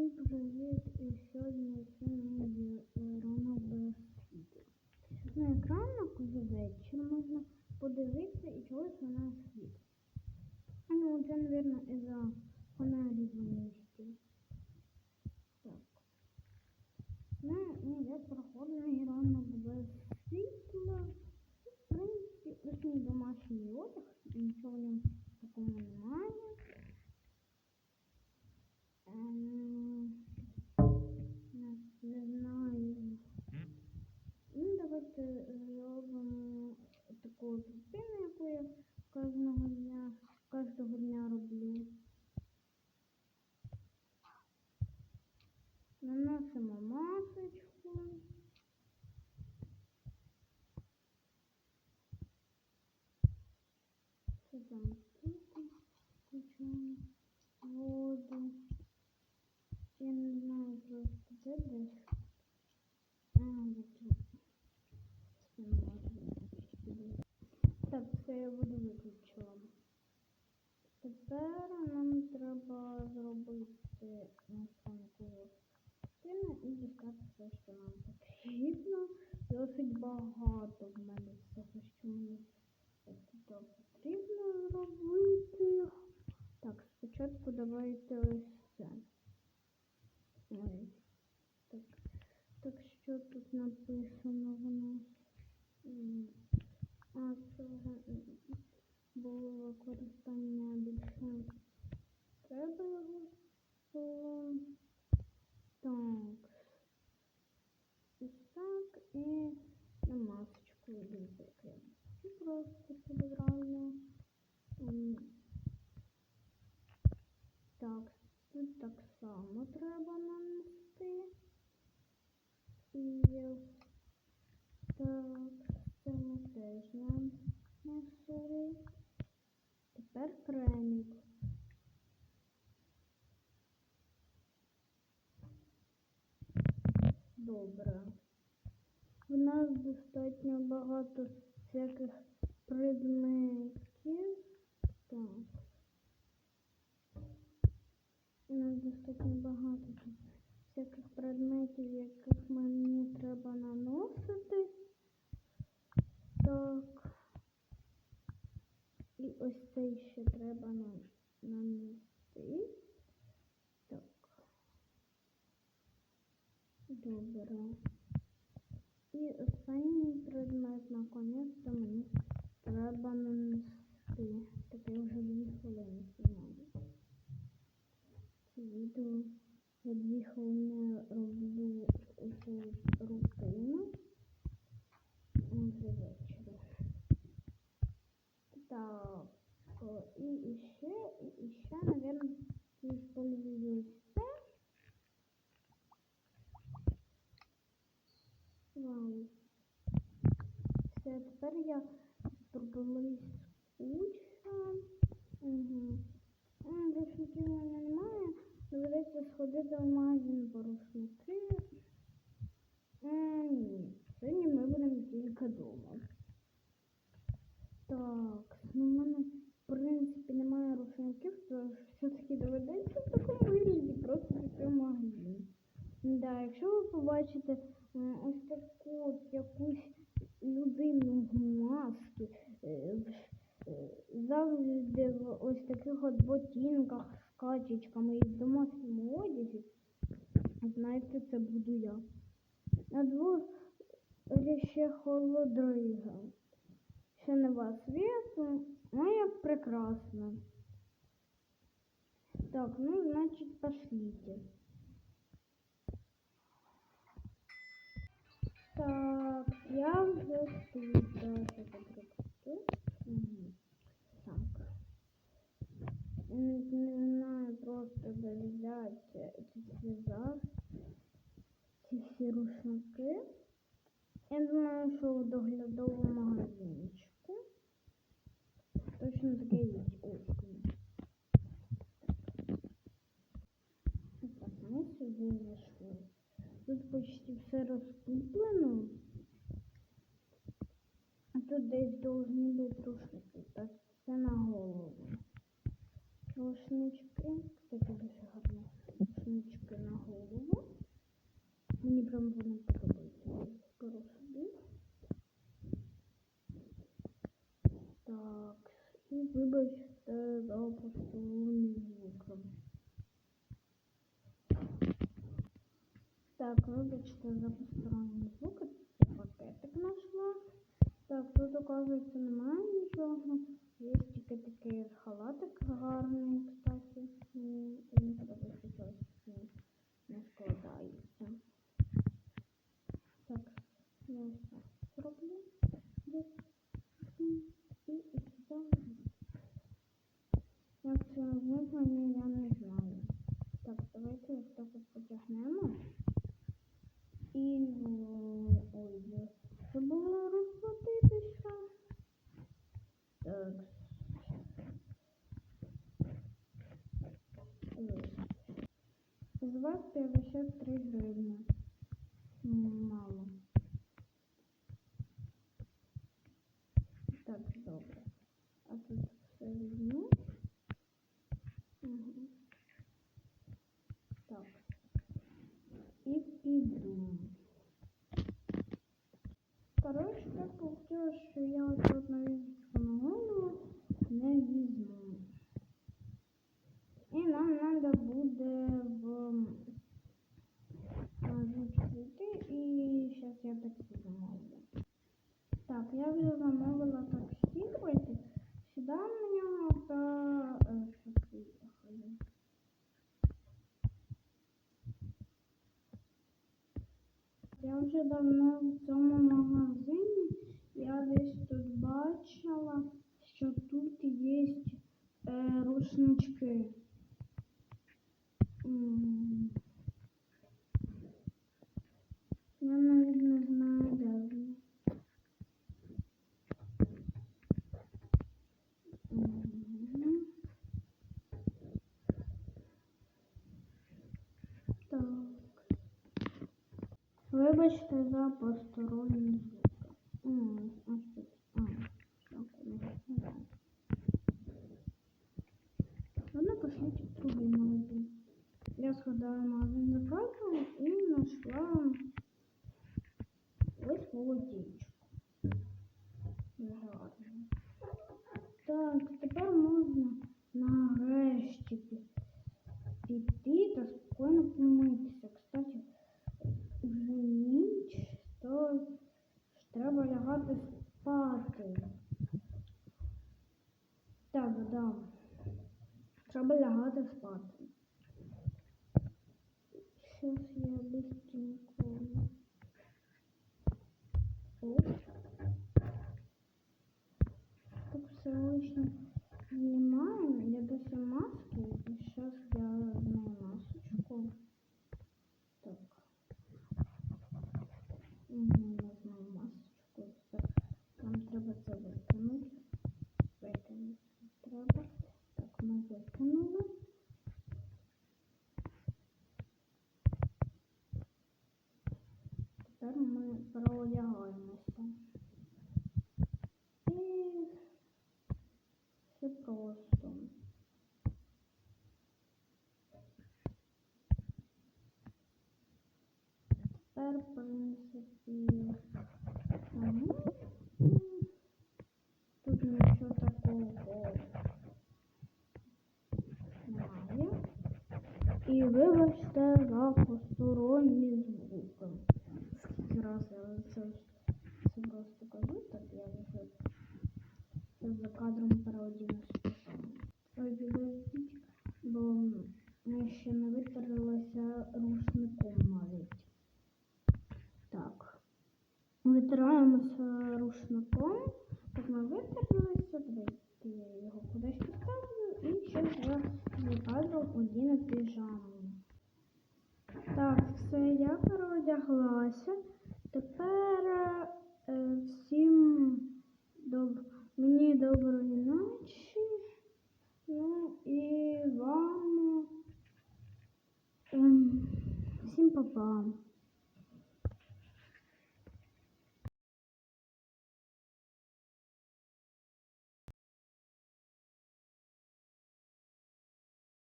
Всім привіт! І сьогодні це мій ранок без світла. На екранах вечір можна подивитися і чогось вона світить. Ну, це, мабуть, із-за фонарів в місті. Так. Ну, і я проходжу мій ранок без світла. В принципі, ось мій домашній одяг, нічого в ньому такого немає. Зробимо таку частину, яку я кожного дня, кожного дня роблю. Наносимо масочку. Що там тут? Включаємо воду. Я не знаю просто де десь. А, вот тут. Не можу. Так, все я воду виключила. Тепер нам треба зробити насанку частину і дістати все, що нам потрібно. Досить багато в мене всього, що мені потрібно зробити. Так, спочатку давайте ось це. Ой. Так, так що тут написано в нас? М, А, це було використання більше. Треба його. Так. І так і на масочку випекли. І просто підібрали. М, Так, тут так само треба нанести. І так, це ми теж нанесли. Тепер кремік. Добре. В нас достатньо багато всяких предметів. Так. У нас достатньо багато всяких предметів, яких мені треба наносити. Так. І ось цей ще треба нам нанести. Так. Добре. І останній предмет наконець-то мені треба нанести. Так я вже дві хвилини знімаю. Це відео я дві хвилини роблю цю рутину. Вже вечір. Так, і еще, і еще, наверное, использую це. Вау. Все, тепер я спробую скучно. Угу. Рушників в мене немає. Доведеться сходити в магазин по рушники. Е, Ні, сьогодні ми будемо тільки вдома. Так, ну в мене в принципі немає рушників, то все-таки в такому вигляді просто в магазин. Да, якщо ви побачите ось таку от якусь людину в масці, е, е, завжди в ось таких от ботинках з качечками і в домашньому одязі, знаєте, це буду я. На дворі ще холодрига. Ще не вас світу, ну як прекрасно. Так, ну значит пошлите. Так, я вже тут. Зараз я покруту. Угу. Так. Не, не знаю просто де взяти ці всі за ці всі рушники. Я думаю, що в доглядовому магазинчику. Точно таке є. Ось. почти все розкуплено. А тут десь должны быть рушники. Так, це на голову. Рушнички. Кстати, дуже гарно. Рушнички на голову. Мені прям вони Так, вибачте за посторонні звуки. Це пакетик знайшла. Так, тут, оказується, немає нічого. Є тільки такий халатик гарний, кстати. Він подобається щось не, складається. Так, я так зроблю. Ось. З вас 53 гривні. М, Мало. Так, добре. А тут все візьму. Угу. Так. І піду. Коротше, так вийшло, що я магазинчик зайти і зараз я таксі замовлю. Так, я вже замовила таксі, давайте сюди на нього та е, щас поїхали. Я вже давно в цьому магазині. Я десь тут бачила, що тут є е, рушнички. Вибачте за посторонні звуки. М, ось тут. А, так, ну, ну, да. Ладно, пошлите в другой магазин. Я сходила в магазин за правилом и нашла ось молодечку. Дуже гарно. Так, тепер можна нарешті пі- піти та спокійно помитися. Лягати спати. Так, да. Треба лягати спати. Сейчас я быстренько. Оп. Так все лишнє знімаємо. Я досі маски. І зараз я зніму масочку. Так. Угу, я знаю масочку. Так, нам треба це викинути. Викинути треба. Так, ми викинули. Тепер ми проодягаємося. І все просто. Тепер, в принципі, ну, м, тут нічого такого немає. І вибачте за посторонні звуки. Скільки раз я це, це просто кажу, так я вже це за кадром переодінуся. Ой, підождіть, бо ми ще не витерлися рушником навіть. Так. Витираємося рушником. Так ми витерлися, давайте я його кудись поставлю і ще я за кадром одіну піжаму. Так, все, я переодяглася. Тепер е, всім доб... мені доброї ночі. Ну і вам ем, всім па-па.